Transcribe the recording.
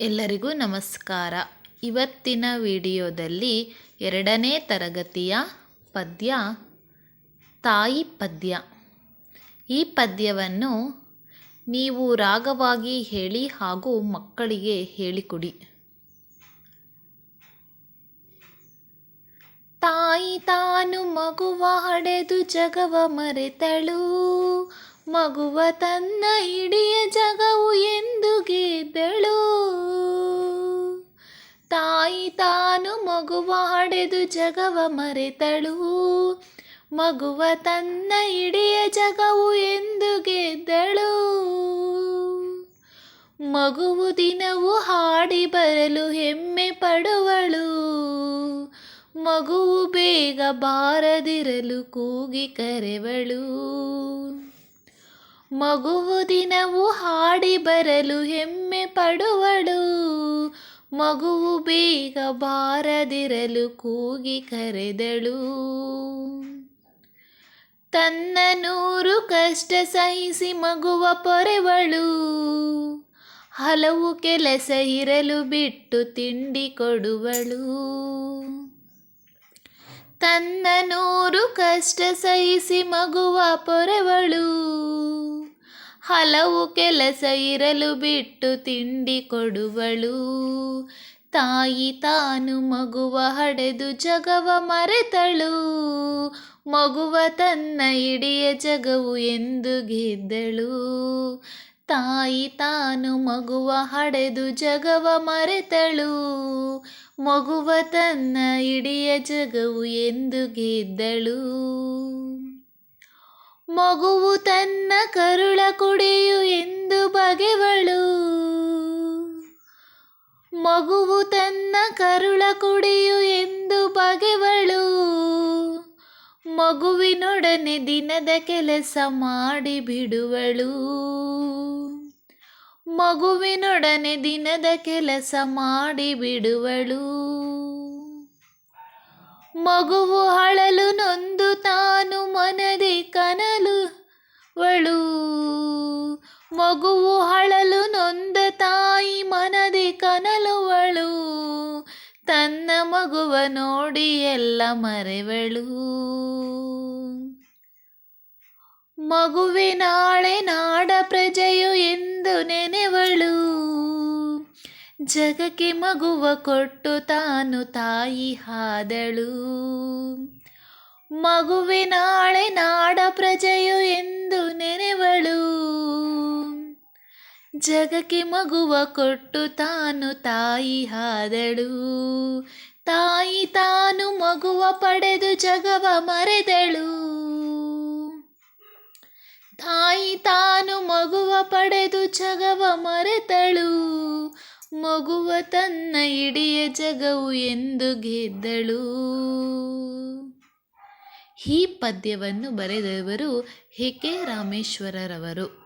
ಎಲ್ಲರಿಗೂ ನಮಸ್ಕಾರ. ಇವತ್ತಿನ ವಿಡಿಯೋದಲ್ಲಿ ಎರಡನೇ ತರಗತಿಯ ಪದ್ಯ, ತಾಯಿ ಪದ್ಯ. ಈ ಪದ್ಯವನ್ನು ನೀವು ರಾಗವಾಗಿ ಹೇಳಿ ಹಾಗೂ ಮಕ್ಕಳಿಗೆ ಹೇಳಿಕೊಡಿ. ತಾಯಿ ತಾನು ಮಗುವ ಹಡೆದು ಜಗವ ಮರೆತಳು. ಮಗುವ ತನ್ನ ಹಿಡಿಯ ಜಗವು ಎಂದು ಗೆದ್ದಳು. ತಾಯಿ ತಾನು ಮಗುವ ಹಡೆದು ಜಗವ ಮರೆತಳು. ಮಗುವ ತನ್ನ ಹಿಡಿಯ ಜಗವು ಎಂದು ಗೆದ್ದಳು. ಮಗುವು ದಿನವೂ ಹಾಡಿ ಬರಲು ಹೆಮ್ಮೆ ಪಡುವಳು. ಮಗುವು ಬೇಗ ಬಾರದಿರಲು ಕೂಗಿ ಕರೆವಳು. ಮಗುವು ದಿನವೂ ಹಾಡಿ ಬರಲು ಹೆಮ್ಮೆ ಪಡುವಳು. ಮಗುವು ಬೇಗ ಬಾರದಿರಲು ಕೂಗಿ ಕರೆದಳು. ತನ್ನ ನೂರು ಕಷ್ಟ ಸಹಿಸಿ ಮಗುವ ಪೊರೆವಳು. ಹಲವು ಕೆಲಸ ಇರಲು ಬಿಟ್ಟು ತಿಂಡಿ ಕೊಡುವಳು. ತನ್ನ ನೂರು ಕಷ್ಟ ಸಹಿಸಿ ಮಗುವ ಪೊರೆವಳು. ಹಲವು ಕೆಲಸ ಇರಲು ಬಿಟ್ಟು ತಿಂಡಿ ಕೊಡುವಳು. ತಾಯಿ ತಾನು ಮಗುವ ಹಡೆದು ಜಗವ ಮರೆತಳು. ಮಗುವ ತನ್ನ ಇಡಿಯ ಜಗವು ಎಂದು ಗೆದ್ದಳು. ತಾಯಿ ತಾನು ಮಗುವ ಹಡೆದು ಜಗವ ಮರೆತಳು. ಮಗುವ ತನ್ನ ಇಡಿಯ ಜಗವು ಎಂದು ಗೆದ್ದಳು. ಮಗುವು ತನ್ನ ಕರುಳ ಕುಡಿಯು ಎಂದು ಬಗೆವಳು. ಮಗುವು ತನ್ನ ಕರುಳ ಕುಡಿಯು ಎಂದು ಬಗೆವಳು. ಮಗುವಿನೊಡನೆ ದಿನದ ಕೆಲಸ ಮಾಡಿ ಬಿಡುವಳು. ಮಗುವಿನೊಡನೆ ದಿನದ ಕೆಲಸ ಮಾಡಿ ಬಿಡುವಳು. ಮಗುವು ಅಳಲು ನೊಂದು ತಾನು ಮನದಿ ಕನಲು ವಳು ಮಗುವು ಅಳಲು ನೊಂದ ತಾಯಿ ಮನದಿ ಕನಲುವಳು ತನ್ನ ಮಗುವ ನೋಡಿ ಎಲ್ಲ ಮರೆವಳು. ಮಗುವಿನಾಳೆ ನಾಡ ಪ್ರಜೆಯು ಎಂದು ನೆನೆವಳು. ಜಗಕ್ಕೆ ಮಗುವ ಕೊಟ್ಟು ತಾನು ತಾಯಿ ಹಾದಳು. ಮಗುವೆ ನಾಳೆ ನಾಡ ಪ್ರಜೆಯು ಎಂದು ನೆನೆವಳು. ಜಗಕ್ಕೆ ಮಗುವ ಕೊಟ್ಟು ತಾನು ತಾಯಿ ಹಾದಳು. ತಾಯಿ ತಾನು ಮಗುವ ಪಡೆದು ಜಗವ ಮರೆದಳು. ತಾಯಿ ತಾನು ಮಗುವ ಪಡೆದು ಜಗವ ಮರೆತಳು. ಮಗುವ ತನ್ನ ಇಡಿಯ ಜಗವು ಎಂದು ಗೆದ್ದಳು. ಈ ಪದ್ಯವನ್ನು ಬರೆದವರು ಹೆ ಕೆ ರಾಮೇಶ್ವರರವರು.